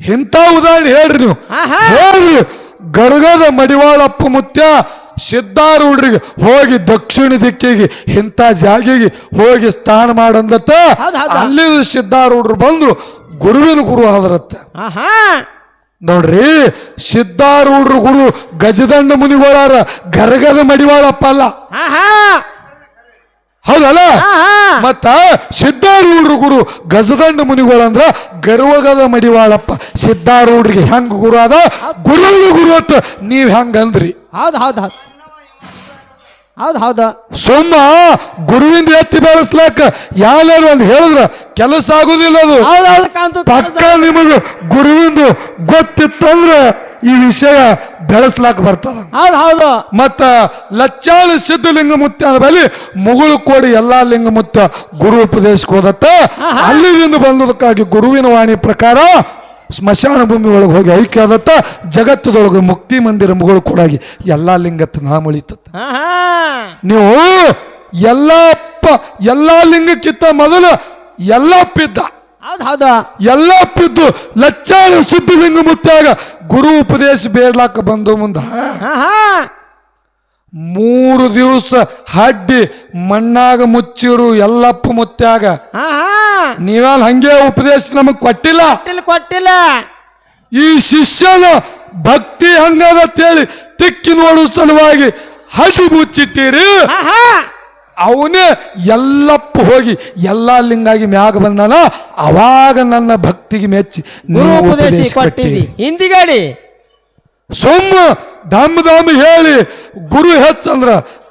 ಇಂಥ ಉದಾಹರಣೆ ಹೇಳ್ರಿ ನೀವು ಹೇಳ್ರಿ ಗರ್ಗದ ಮಡಿವಾಳಪ್ಪ ಮುತ್ಯ ಸಿದ್ಧಾರೂಢರಿಗೆ ಹೋಗಿ ದಕ್ಷಿಣ ದಿಕ್ಕಿಗೆ ಇಂಥ ಜಾಗಿಗೆ ಹೋಗಿ ಸ್ನಾನ ಮಾಡಂದತ್ತ ಅಲ್ಲಿ ಸಿದ್ಧಾರೂಢರು ಬಂದ್ರು ಗುರುವಿನ ಗುರು ಆದ್ರತ್ತ. ನೋಡ್ರಿ ಸಿದ್ಧಾರೂಢರು ಗುರು ಗಜದಂಡ ಮುನಿಗೋಳಾರ ಗರಗದ ಮಡಿವಾಳಪ್ಪ ಅಲ್ಲ. ಹೌದಲ್ಲ? ಮತ್ತ ಸಿದ್ಧಾರೂಢರು ಗುರು ಗಜದಂಡ ಮುನಿಗಳಂದ್ರ ಗರ್ವಗದ ಮಡಿವಾಳಪ್ಪ. ಸಿದ್ಧಾರೂಢರಿಗೆ ಹೆಂಗ್ ಗುರು ಅದ ಗುರುವಿನ ಗುರು ಅಂತ ನೀವ್ ಹೆಂಗ ಅಂದ್ರಿ?
ಹೌದ್ ಹೌದು ಹೌದು. ಹೌದು ಹೌದು.
ಸುಮ್ಮ ಗುರುವಿಂದ ಎತ್ತಿ ಬೆಳೆಸ್ಲಾಕ ಯಾರು ಒಂದು ಹೇಳಿದ್ರ ಕೆಲಸ ಆಗುದಿಲ್ಲ ಅದು.
ಹೌದು ಹೌದು ಕಾಂತು
ಪಕ್ಕ ನಿಮಗೆ ಗುರುವಿಂದ ಗೊತ್ತಿತ್ತಂದ್ರೆ ಈ ವಿಷಯ ಬೆಳೆಸ್ಲಾಕ ಬರ್ತದ.
ಹೌದು ಹೌದು.
ಮತ್ತ ಲಚ್ಚಾಳು ಸಿದ್ಧಲಿಂಗ ಮುತ್ತ ಬಲಿ ಮುಗುಳು ಕೋಡಿ ಎಲ್ಲಾ ಲಿಂಗ ಮುತ್ತ ಗುರು ಉಪದೇಶಕ್ಕೆ ಹೋದತ್ತ. ಅಲ್ಲಿದಿಂದ ಬಂದದಕ್ಕಾಗಿ ಗುರುವಿನ ವಾಣಿ ಪ್ರಕಾರ ಸ್ಮಶಾನ ಭೂಮಿ ಒಳಗೆ ಹೋಗಿ ಐಕ್ಯ ಆದತ್ತ ಜಗತ್ತದೊಳಗೆ ಮುಕ್ತಿ ಮಂದಿರ ಮುಗುಳು ಕೊಡಾಗಿ ಎಲ್ಲ ಲಿಂಗತ್ ನಾಮಳಿತತ್ತ ನೀವು ಎಲ್ಲಪ್ಪ ಎಲ್ಲ ಲಿಂಗಕ್ಕಿಂತ ಮೊದಲು ಎಲ್ಲಪ್ಪಿದ್ದ
ಹೌದ್ ಹೌದು.
ಎಲ್ಲಪ್ಪಿದ್ದು ಲಚ್ಚಾಳು ಸಿದ್ಧಲಿಂಗ ಮುತ್ತಾಗ ಗುರು ಉಪದೇಶ ಬೇಡ್ಲಾಕ ಬಂದು ಮುಂದ. ಮೂರು ದಿವಸ ಹಡ್ಡಿ ಮಣ್ಣಾಗ ಮುಚ್ಚಿರು ಎಲ್ಲಪ್ಪ ಮುತ್ಯಾಗ
ಹಾ ಹಾ
ನೀವಲ್ ಹಂಗೆ ಉಪದೇಶ ನಮಗ್ ಕೊಟ್ಟಿಲ್ಲ?
ಕೊಟ್ಟಿಲ್ಲ
ಈ ಶಿಷ್ಯನ ಭಕ್ತಿ ಹಂಗದ ತೇಳಿ ತಿಕ್ಕಿ ನೋಡುವ ಸಲುವಾಗಿ ಹಡ್ಡಿ ಮುಚ್ಚಿಟ್ಟಿರಿ. ಅವನೇ ಎಲ್ಲಪ್ಪ ಹೋಗಿ ಎಲ್ಲಾ ಲಿಂಗಾಗಿ ಮ್ಯಾಗ ಬಂದನ. ಅವಾಗ ನನ್ನ ಭಕ್ತಿಗೆ ಮೆಚ್ಚಿ ನೀವು
ಉಪದೇಶ
ಕೊಟ್ಟಿರಿ.
ಹಿಂದಿಗಾಡಿ.
ಸೊಮ್ಮ ದಮ್ ಧಮ್ ಹೇಳಿ ಗುರು ಹೆಚ್ಚಂದ್ರ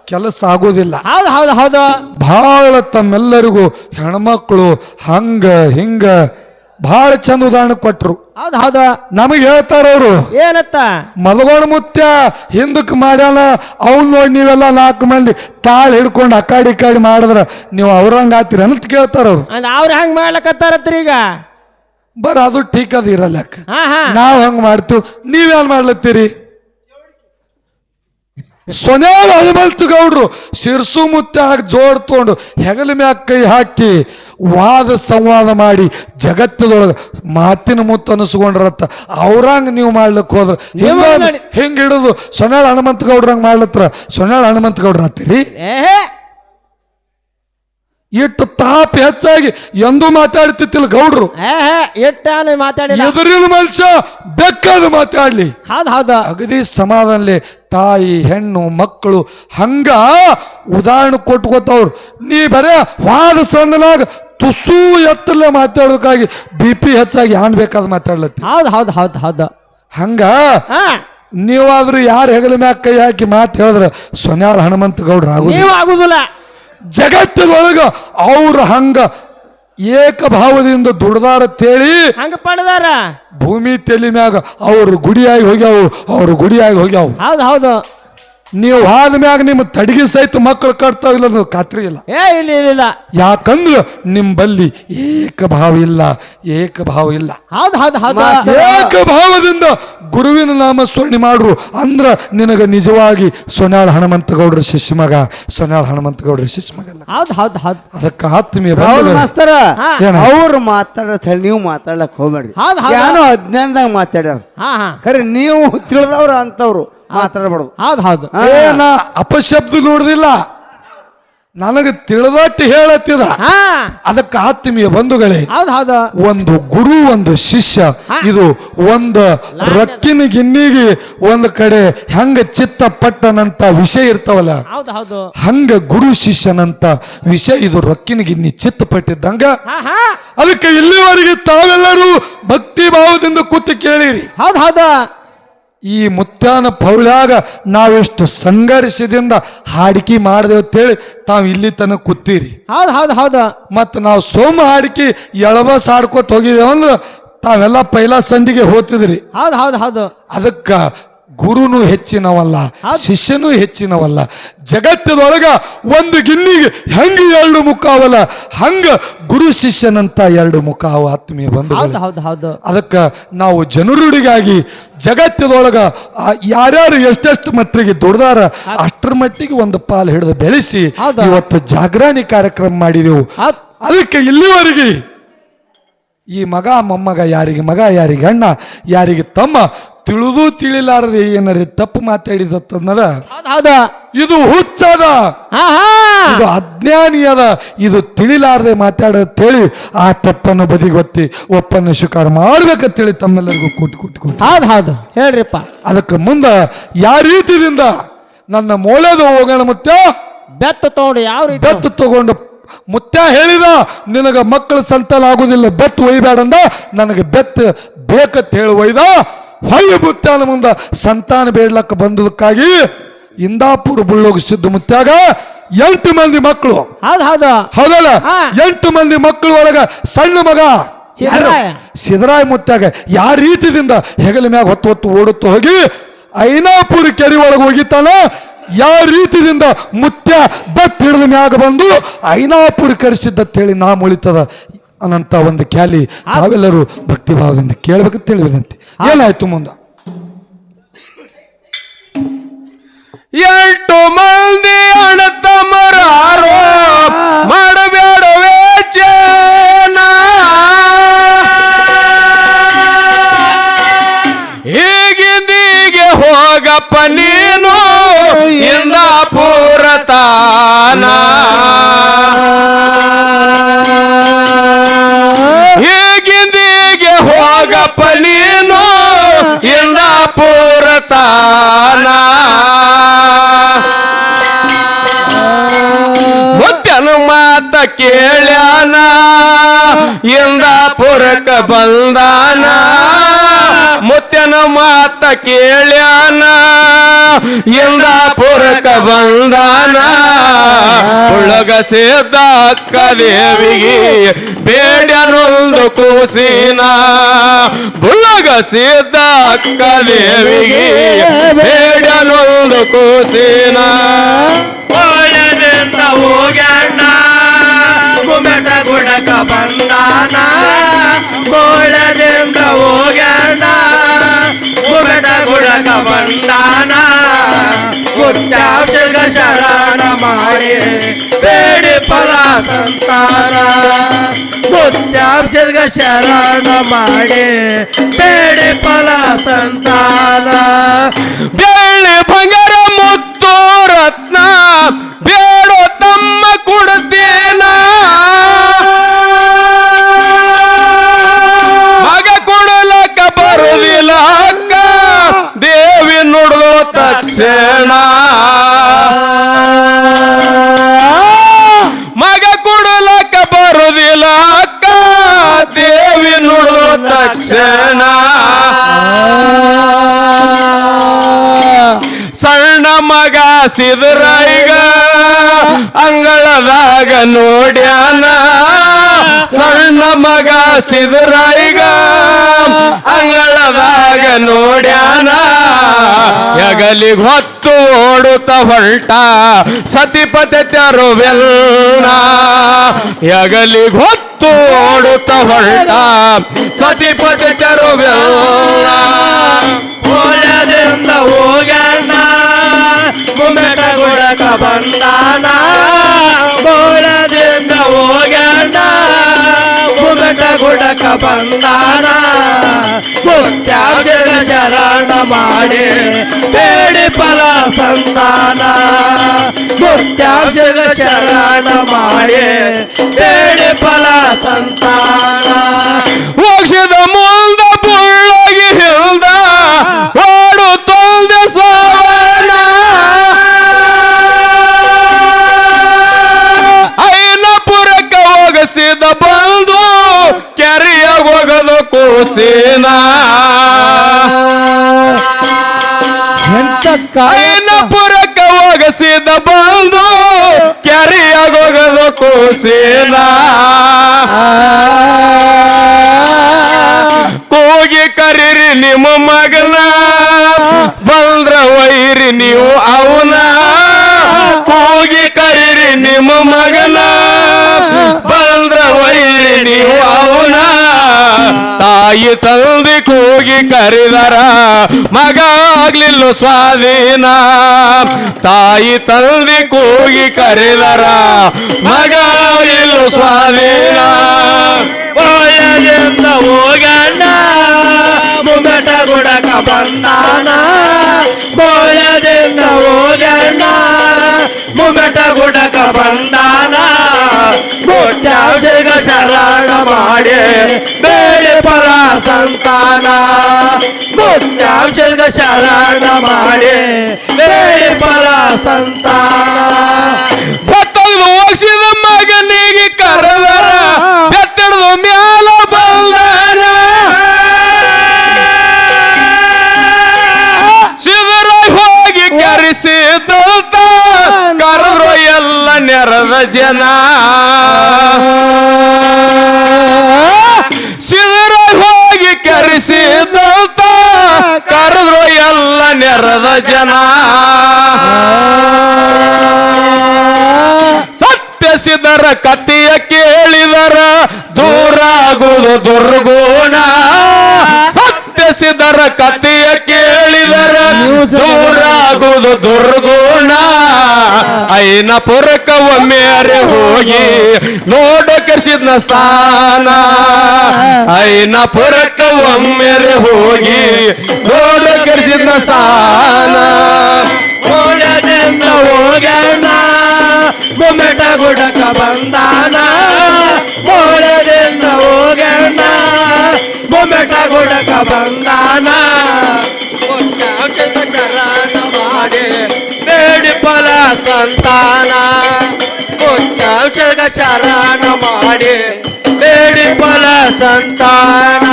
ಕೆಲಸ ಆಗೋದಿಲ್ಲ.
ಹೌದು ಹೌದು ಹೌದು.
ಬಹಳ ತಮ್ಮೆಲ್ಲರಿಗೂ ಹೆಣ್ಮಕ್ಳು ಹಂಗ ಹಿಂಗ ಬಹಳ ಚಂದ ಉದಾಹರಣೆ ಕೊಟ್ರು.
ಹೌದು ಹೌದು.
ನಮಗೆ ಹೇಳ್ತಾರ ಅವರು
ಏನತ್ತ?
ಮಲಗೋಣ ಮುತ್ಯ ಹಿಂದಕ್ಕೆ ಮಾಡ್ಯಾನ ಅವ್ನು ನೋಡಿ ನೀವೆಲ್ಲ ನಾಲ್ಕು ಮಂದಿ ತಾಳ್ ಹಿಡ್ಕೊಂಡು ಅಕಾಡಿ ಕಾಡಿ ಮಾಡಿದ್ರ ನೀವು ಅವ್ರಂಗ ಆತೀರ ಅಂತ ಕೇಳ್ತಾರ ಅವ್ರು.
ಅವ್ರು ಹಂಗ್ ಮಾಡ್ಲಕತ್ತಾರತ್ರಿ ಈಗ?
ಬರ ಅದು ಟೀಕದ ಅದು
ಹಾ
ನಾವ್ ಹಂಗ ಮಾಡ್ತೀವಿ ನೀವೇನ್ ಮಾಡ್ಲತ್ತೀರಿ? ಸೊನ್ಯಾಳ ಹನುಮಂತ ಗೌಡ್ರು ಶಿರ್ಸು ಮುತ್ತೆ ಹಾಕಿ ಜೋಡ್ ತೊಗೊಂಡು ಹೆಗಲ ಮ್ಯಾಗ ಕೈ ಹಾಕಿ ವಾದ ಸಂವಾದ ಮಾಡಿ ಜಗತ್ತದೊಳಗೆ ಮಾತಿನ ಮುತ್ತು ಅನಿಸ್ಕೊಂಡ್ರತ್ತ. ಅವ್ರಂಗೆ ನೀವು ಮಾಡ್ಲಿಕ್ಕೆ ಹೋದ್ರ ಹಿಂಗೆ. ಹಿಂಗ ಹಿಡಿದು ಸೊನ್ಯಾಳ ಹನುಮಂತ ಗೌಡ್ರಂಗ ಮಾಡ್ಲತ್ರ ಸೊನ್ಯಾಳ ಹನುಮಂತ ಗೌಡ್ರ ಹತ್ತೀರಿ? ಇಟ್ಟು ತಾಪ ಹೆಚ್ಚಾಗಿ ಎಂದು ಮಾತಾಡ್ತಿತ್ತಿಲ್ಲ ಗೌಡ್ರು.
ಏಹೇ ಮಾತಾಡಿ
ಎದುರಿನ ಮನುಷ್ಯ ಬೆಕ್ಕಾದ ಮಾತಾಡ್ಲಿ.
ಹೌದು ಹೌದು.
ಅಗದಿ ಸಮಾಧಾನಲಿ ತಾಯಿ ಹೆಣ್ಣು ಮಕ್ಕಳು ಹಂಗ ಉದಾಹರಣೆ ಕೊಟ್ಕೋತವ್ರು ನೀ ಬರೇ ವಾದ ಸಂದನಾಗ ತುಸು ಎತ್ತಲೇ ಮಾತಾಡೋದಕ್ಕಾಗಿ ಬಿ ಪಿ ಹೆಚ್ಚಾಗಿ ಯಾನ್ ಬೇಕಾದ ಮಾತಾಡ್ಲತ್ತಿ.
ಹೌದು ಹೌದು ಹೌದು ಹೌದು.
ಹಂಗ ನೀವಾದ್ರೂ ಯಾರು ಹೆಗಲ ಮ್ಯಾಗ ಕೈ ಹಾಕಿ ಮಾತು ಹೇಳಿದ್ರೆ ಸೊನ್ಯಾಳ ಹನುಮಂತ ಗೌಡ್ರು ಆಗುದಿಲ್ಲ. ಜಗತ್ತದೊಳಗ ಅವ್ರ ಹಂಗ ಏಕಭಾವದಿಂದ ದುಡ್ದಾರ ತೇಳಿ
ಹಂಗ ಪಡೆದಾರ.
ಭೂಮಿ ತೆಲಿ ಮ್ಯಾಗ ಅವ್ರ ಗುಡಿಯಾಗಿ ಹೋಗ್ಯಾವು ಅವ್ರ ಗುಡಿಯಾಗಿ ಹೋಗ್ಯಾವು.
ಹೌದು ಹೌದು.
ನೀವು ಆದ ಮ್ಯಾಗ ನಿಮ್ಮ ತಡಗಿ ಸಹಿತ ಮಕ್ಕಳು ಕಟ್ತಾವಿಲ್ಲ ಅನ್ನೋದು ಖಾತ್ರಿ ಇಲ್ಲ.
ಏ ಇಲ್ಲ ಇಲ್ಲ ಇಲ್ಲ.
ಯಾಕಂದ್ರ ನಿಮ್ಮಲ್ಲಿ ಏಕ ಭಾವ ಇಲ್ಲ ಏಕಭಾವ ಇಲ್ಲ.
ಏಕ ಭಾವದಿಂದ ಹೌದು.
ಏಕಭಾವದಿಂದ ಗುರುವಿನ ನಾಮ ಸ್ವರ್ಣಿ ಮಾಡ್ರು ಅಂದ್ರ ನಿನಗೆ ನಿಜವಾಗಿ ಸೊನ್ಯಾಳ ಹನುಮಂತ ಗೌಡ್ರ ಶಿಷ್ಯ ಮಗ ಸೊನಾಳ್ ಹನುಮಂತ ಗೌಡ್ರ ಶಿಷ್ಯ ಮಗ ಅಲ್ಲ.
ಹೌದ್ ಹೌದ್. ಅದಕ್ಕೆ
ಅದಕ್ಕ ಆತ್ಮೀಯ ಬಂಧುಗಳೇ,
ಮಾಸ್ತರ.
ಏನ?
ಅವ್ರು ಮಾತಾಡತ್ ಹೇಳಿ ನೀವು ಮಾತಾಡಕ್ ಹೋಗ್ಬೇಡ್ರಿ.
ಹೌದ್ ಹೌದ್.
ಅಜ್ಞಾನದಾಗ ಮಾತಾಡ್ಯಾರ.
ಹಾ ಹಾ.
ಖರೆ ನೀವು ತಿಳಿದವ್ರ ಅಂತವ್ರು. ಮಾತಾಡ್ಬಾರ್ದು.
ಹೌದ್ ಹೌದು.
ಏ ನಾ ಅಪಶಬ್ದ ನೋಡುದಿಲ್ಲ. ನನಗೆ ತಿಳಿದಟ್ಟು ಹೇಳತ್ತಿದ.
ಹಾ.
ಅದಕ್ಕೆ ಆತ್ಮೀಯ ಬಂಧುಗಳೇ
ಹೌದ್ ಹೌದು.
ಒಂದು ಗುರು ಒಂದು ಶಿಷ್ಯ ಇದು ಒಂದು ರಕ್ಕಿನ ಗಿನ್ನಿಗೆ ಒಂದು ಕಡೆ ಹಂಗ ಚಿತ್ತ ಪಟ್ಟನಂತ ವಿಷಯ ಇರ್ತಾವಲ್ಲ.
ಹೌದ್ ಹೌದು.
ಹಂಗ ಗುರು ಶಿಷ್ಯನಂತ ವಿಷಯ ಇದು ರೊಕ್ಕಿನ ಗಿನ್ನಿ ಚಿತ್ತ ಪಟ್ಟಿದ್ದಂಗ
ಹಾ ಹಾ.
ಅದಕ್ಕೆ ಇಲ್ಲಿವರೆಗೆ ತಾವೆಲ್ಲರೂ ಭಕ್ತಿ ಭಾವದಿಂದ ಕೂತು ಕೇಳಿರಿ.
ಹೌದ್ ಹೌದು.
ಈ ಮುತ್ಯಾನ ಪೌಳ್ಯಾಗ ನಾವೆಷ್ಟು ಸಂಘರ್ಷದಿಂದ ಹಾಡಿಕೆ ಅಂತೇಳಿ ತಾವು ಇಲ್ಲಿ ತನಕ ಕೂತೀರಿ.
ಹೌದ್ ಹೌದ್ ಹೌದು.
ಮತ್ತು ನಾವು ಸೋಮ ಹಾಡಿಕೆ ಎಳಬಸ್ ಆಡ್ಕೊತ ಹೋಗಿದ್ದೇವೆ ಅಂದ್ರೆ ತಾವೆಲ್ಲ ಪೈಲಾ ಸಂಧಿಗೆ ಹೋಗ್ತಿದ್ರಿ.
ಹೌದ್ ಹೌದ್ ಹೌದು.
ಅದಕ್ಕ ಗುರುನು ಹೆಚ್ಚಿನವಲ್ಲ ಶಿಷ್ಯನು ಹೆಚ್ಚಿನವಲ್ಲ. ಜಗತ್ತದೊಳಗ ಒಂದು ಗಿನ್ನಿಗೆ ಹೆಂಗೆ ಎರಡು ಮುಖ ಅವಲ್ಲ ಹಂಗ ಗುರು ಶಿಷ್ಯನಂತ ಎರಡು ಮುಖ ಅವ ಆತ್ಮೀಯ
ಬಂದು
ಅದಕ್ಕೆ ನಾವು ಜನರುಡಿಗಾಗಿ ಜಗತ್ತದೊಳಗ ಯಾರ್ಯಾರು ಎಷ್ಟೆಷ್ಟು ಮಟ್ಟಿಗೆ ದುಡ್ದಾರ ಅಷ್ಟರ ಮಟ್ಟಿಗೆ ಒಂದು ಪಾಲು ಹಿಡಿದು ಬೆಳೆಸಿ? ಇವತ್ತು ಜಾಗರಣಿ ಕಾರ್ಯಕ್ರಮ ಮಾಡಿದೆವು. ಅದಕ್ಕೆ ಇಲ್ಲಿವರೆಗೆ ಈ ಮಗ ಮೊಮ್ಮಗ ಯಾರಿಗೆ ಮಗ ಯಾರಿಗೆ ಅಣ್ಣ ಯಾರಿಗೆ ತಮ್ಮ ತಿಳಿದು ತಿಳಿಲಾರದೆ ಏನಾರೀ ತಪ್ಪು ಮಾತಾಡಿದತ್ತಂದ್ರ ಇದು ಹುಚ್ಚದ. ಇದು ಅಜ್ಞಾನಿಯದ. ಇದು ತಿಳಿಲಾರದೆ ಮಾತಾಡತ್ತೇಳಿ ಆ ತಪ್ಪನ್ನು ಬದಿಗೊತ್ತಿ ಒಪ್ಪನ್ನು ಸ್ವೀಕಾರ ಮಾಡ್ಬೇಕಂತೇಳಿ ತಮ್ಮೆಲ್ಲರಿಗೂ ಕೂಟ್ ಕೂಟ್ ಕೂಟ್
ಹೌದ್ ಹೌದು. ಹೇಳ್ರಿಪ್ಪ.
ಅದಕ್ಕೆ ಮುಂದೆ ಯಾವ ರೀತಿದಿಂದ ನನ್ನ ಮೊಳೆದು ಹೋಗೋಣ ಮತ್ತೆ
ಬೆತ್ತ ತಗೊಂಡು ಯಾವ ರೀತಿ
ಬೆತ್ತ ತಗೊಂಡು ಮುತ್ಯ ಹೇಳಿದ ನಿನಗ ಮಕ್ಕಳ ಸಂತಾನ ಆಗುದಿಲ್ಲ ಬೆತ್ತು ಒಯ್ಬೇಡಂದ ನನಗೆ ಬೆತ್ತ ಬೇಕಂತ ಹೇಳಿ ಒಯ್ದ ಹೊಯ್ಯ ಮುತ್ಯಾನ ಮುಂದ. ಸಂತಾನ ಬೇಡ್ಲಕ್ಕ ಬಂದದಕ್ಕಾಗಿ ಇಂದಾಪುರ ಬುಳ್ಳೋಗ ಸಿದ್ಧ ಮುತ್ಯಾಗ ಎಂಟು ಮಂದಿ ಮಕ್ಕಳು.
ಹೌದು ಹೌದು.
ಹೌದಲ್ಲ? ಎಂಟು ಮಂದಿ ಮಕ್ಕಳು ಒಳಗ ಸಣ್ಣ ಮಗ.
ಸಿದರಾಯ
ಸಿದ್ದರಾಯ. ಮುತ್ಯಾಗ. ಯಾವ ರೀತಿದಿಂದ ಹೆಗಲ ಮ್ಯಾಗ ಹೊತ್ತು ಹೊತ್ತು ಓಡುತ್ತ ಹೋಗಿ ಐನಾಪುರ ಕೆರೆ ಒಳಗೆ ಹೋಗಿತ್ತಾನ. ಯಾವ ರೀತಿಯಿಂದ ಮುತ್ಯ ಬತ್ ಹಿಡಿದ ಮ್ಯಾಗ ಬಂದು ಐನಾಪುರ ಕರೆಸಿದ್ದಂತ ಹೇಳಿ ನಾ ಮುಳಿತದ ಅನ್ನಂತ ಒಂದು ಖ್ಯಾಲಿ ತಾವೆಲ್ಲರೂ ಭಕ್ತಿ ಭಾವದಿಂದ ಕೇಳಬೇಕಂತ ತಿಳಿದಂತೆ ಏನಾಯ್ತು ಮುಂದ?
ಎಂಟು ಮಂದಿ ಇಂದಾಪುರ ಪೂರತಾನ. ಹೀಗಿಂದಿಗೆ ಹೋಗಪ್ಪ ನೀನು ಇಂದಾಪುರ ತಾನ ಮುತ್ತನ ಮಾತ ಕೇಳ್ಯಾನ ಇಂದಾಪುರಕ ಬಂದಾನ. ಮುತ್ತನ ಮಾತ ಕೇಳ್ಯಾನ, ಇಂದಾಪುರಕ ಬಂದಾನ. ಉಳ್ಳಗ ಸೇದ ಕದೇವಿಗೆ ದೇವಿಗೆ ಬೇಡ್ಯನೊಂದು ಕೂಸಿನ. ಬುಳ್ಳಗ ಸೇದ ಕದೇವಿಗೆ ದೇವಿಗೆ ಬೇಡ್ಯನೊಂದು ಕೂಸಿನ. ಬಂದಾನ. ಬೋಳದಿಂದ ಗುಡಕ ಬಂದಾನ. ಗುಟ್ಟಾಗ ಶರಣ ಮಾಡಿ. ಬೇಡಿ ಫಲ ಸಂತಾನ. ಗುಟ್ಟಾಗ ಶರಣ ಮಾಡಿ. ಬೇಡಿ ಫಲ ಸಂತಾನ. ಬೆಳ್ಳಿ ಬಂಗಾರ ಮುತ್ತು ರತ್ನ. ತಕ್ಷಣ ಮಗ ಕೊಡಲಕ್ಕ ಬರುದಿಲ್ಲ ಅಕ್ಕ. ದೇವಿ ನೋಡುವ ತಕ್ಷಣ. ಸಣ್ಣ ಮಗ ಸಿದರೈಗ ಅಂಗಳದಾಗ ನೋಡ್ಯಾನ. ಸಣ್ಣ ಮಗ ಸಿದರೈಗ ಅಂಗಳದಾಗ ನೋಡ್ಯಾನ. ಹೊತ್ತು ಓಡುತ್ತ ಹೊರಟ ಸತಿಪತಿ ತೆರುವೆಲ್ಲ. ಎಗಲಿ ಹೊತ್ತು ಓಡುತ್ತ ಹೊರಟ ಸತಿಪತಿ ತೆರುವೆಲ್ಲ. ಓಡದಿಂದ ಹೋಗಣ್ಣ ಮುಂದೆ ಬಂದಾನ. ಬೋಳದಿಂದ ಬಂದಾನ ಕುತ್ಯಾಗ ಶರಣ ಮಾಡಿ ಬೇಡಿ ಫಲ ಸಂತಾನ. ಕುತ್ಯಾಗ ಶರಣ ಮಾಡಿ ಬೇಡಿ ಫಲ ಸಂತಾನ. ಮೋಕ್ಷದ ಮುಂದ
ಕಾಯ
ಐನಪುರಕ್ಕೆ ಹೋಗಸಿದ ಬಂದು ಕೆರೆಯ ಕೋಸೇನಾ. ಕೂಸಿನ ಕೂಗಿ ಕರೀರಿ ನಿಮ್ಮ ಮಗನ ಬಂದ್ರ ವೈರಿ ನೀವು ಅವನ. ಕೂಗಿ ಕರೀರಿ ನಿಮ್ಮ ಮಗನ ಬಂದ್ರ ವೈರಿ ನೀವು ತಾಯಿ ತಂದೆ ಕೂಗಿ ಕರೆದರ, ಮಗ ಆಗ್ಲಿಲ್ಲ ಸ್ವಾಧೀನ. ತಾಯಿ ತಂದೆ ಕೂಗಿ ಕರೆದರ, ಮಗ ಆಗ್ಲಿಲ್ಲ ಸ್ವಾಧೀನ. ಒಳ್ಳೆದಿಂದ ಹೋಗಣ್ಣ ಮುಂಗಟ ಗುಡಕ ಬಂದಾನ. ಒಳ್ಳೆದಿಂದ ಹೋಗಣ್ಣ ಮುಂಗಟ ಗುಡಕ ಬಂದಾನ. ಜಗ ಶರಣ ಮಾಡಿ ಸಂತಾನ. ಮುಕ್ತಾಂಶಲ್ಗ ಶರಣ ಮಾಡಿ. ಪರ ಸಂತಾನ. ಭತ್ತದ ಹೋಗ್ಸಿದ ಮಗನಿಗೆ ಕರೆದರ. ಬೆತ್ತಡದ ಮ್ಯಾಲ ಬಂದನ. ಸಿದರಾಯ್ ಹೋಗಿ ಕರೆಸಿದ ಕರೆದ್ರು ಎಲ್ಲ ನೆರದ ಜನ. ಕರೆಸಿದಂತ ಕರೆದ್ರು ಎಲ್ಲ ನೆರದ ಜನ. ಸತ್ಯಸಿದರ ಕಥೆಯ ಕೇಳಿದರ ದೂರ ಆಗುವುದು ದುರ್ಗುಣ. ಸತ್ಯ ಸಿದ್ಧರ ಕಥೆಯ ಕೇಳಿದರ ದೂರ ಆಗುವುದು ದುರ್ಗುಣ. ಐನ ಪುರಕ ಒಮ್ಮೆರೆ ಹೋಗಿ ನೋಡ ಕರ್ಸಿದ್ನ ಸ್ಥಾನ. ಐನ ಪುರಕ ಒಮ್ಮೆರೆ ಹೋಗಿ ನೋಡ ಕರ್ಸಿದ್ನ ಸ್ಥಾನ. ಓಡದಿಂದ ಹೋಗೋಣ ಬೊಮ್ಮೆಟ ಗುಡಕ ಬಂದಾನ? ಓಡದಿಂದ ಹೋಗೋಣ ಬೊಮ್ಮೆಟ ಗುಡಕ ಬಂದಾನ? ಸಂತಾನ. ಔಷಧ ಶರಣ ಮಾಡಿ ಬೇಡಿ ಫಲ ಸಂತಾನ.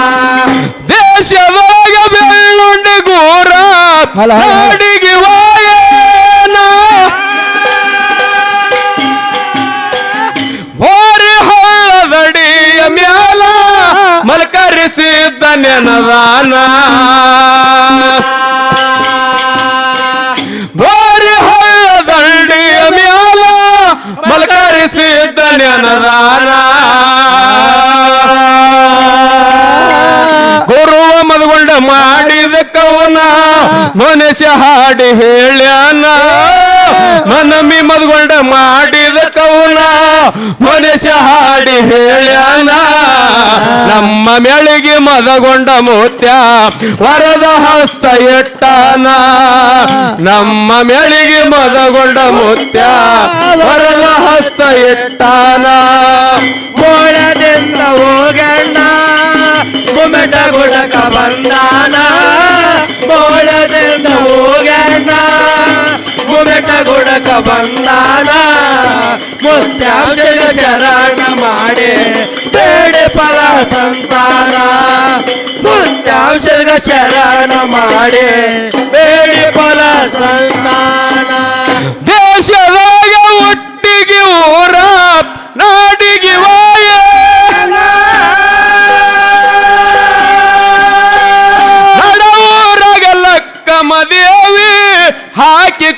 ದೇಶವಾಗ ಬೆಳ್ಳುಂಡಿ ಗೋರ. ನಾಡಿಗೆ ವಾಯನ. ಹೋರಿ ಹಳ್ಳದಡಿಯ ಮ್ಯಾಲ ಮಲ್ಕರಿಸಿದ್ದ ನೆನದಾನ. ಮಲ್ಕರಿಸಿದ್ದ ನೆನದಾನ ಗುರುವ ಮದಗೊಂಡ ಮಾಡಿದ ಕವನ ಮನುಷ್ಯ ಹಾಡಿ ಹೇಳ್ಯಾನ. ಮನಮಿ ಮದ್ಗೊಂಡ ಮಾಡಿದ ಕವನ ಮನುಷ್ಯ ಹಾಡಿ ಹೇಳ್ಯಾನ. ನಮ್ಮ ಮೆಳಿಗೆ ಮದಗೊಂಡ ಮೂತ್ಯ ವರದ ಹಸ್ತ ಎಟ್ಟಾನ. ನಮ್ಮ ಮೆಳಿಗೆ ಮದಗೊಂಡ ಮೂತ್ಯ ವರದ ಹಸ್ತ ಎಟ್ಟಾನ. ಹೋಗಣ್ಣ. ಗುಮೆಟ ಬುಡಕ ಬಂದಾನ, ಬೋಳದಿಂದ ಹೋಗ್ಯಾನ. ಗುಮೆಟ ಗುಡಕ ಬಂದಾನ ಮುತ್ಯಾಂಶಗ ಶರಣ ಮಾಡಿ ಬೇಡೆ ಫಲ ಸಂತಾನ. ಮುತ್ಯಾಂಶಗ ಶರಣ ಮಾಡಿ ಬೇಡಿ ಫಲ ಸಂತಾನ. ದೇಶದಾಗ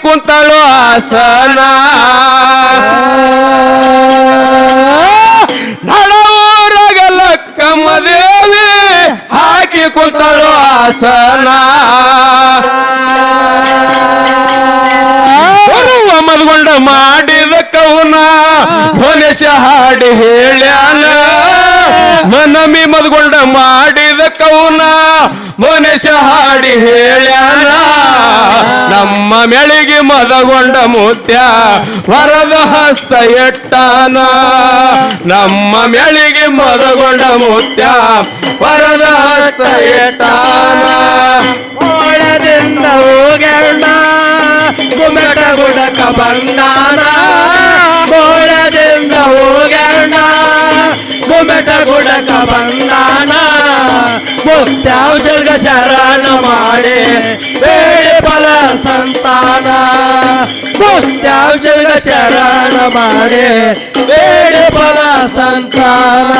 ಕುಂತಳು ಆಸನ ನಡವೂರಾಗ ಲಕ್ಕಮ್ಮ ದೇವಿ ಹಾಕಿ ಕುಂತಳು ಆಸನ ಮದ್ಗೊಂಡ ಮಾಡಿದ ಕವನ ಹೊನೆಸ ಹಾಡಿ ಹೇಳ್ಯಾನ. ಮನಮಿ ಮದ್ಗೊಂಡ ಮಾಡಿದ ಕೌನ ಮನುಷ್ಯ ಹಾಡಿ ಹೇಳ್ಯಾನ. ನಮ್ಮ ಮೆಳಿಗೆ ಮದಗೊಂಡ ಮುತ್ಯ ವರದ ಹಸ್ತ ಎಟ್ಟಾನ. ನಮ್ಮ ಮೆಳಿಗೆ ಮದಗೊಂಡ ಮುತ್ಯ ವರದ ಹಸ್ತ ಎಟ್ಟಾನ. ಓಳದಿಂದ ಹೋಗ್ಯಾಣ ಗುಮೆಟ ಗುಡಕ ಬಂದಾನ. ಕೋಳದಿಂದ ಹೋಗೋಣ ಬೆಟ ಗುಡಕ ಬಂದಾನ ಮುಕ್ತಾವ್ ಜರ್ಗ ಶರಣ ಮಾಡೆ ಬೇಡೆ ಫಲ ಸಂತಾನ. ಮುಕ್ತಾವ್ ಜರ್ಗ ಶರಣ ಮಾಡೆ ಬೇಡೆ ಫಲ ಸಂತಾನ.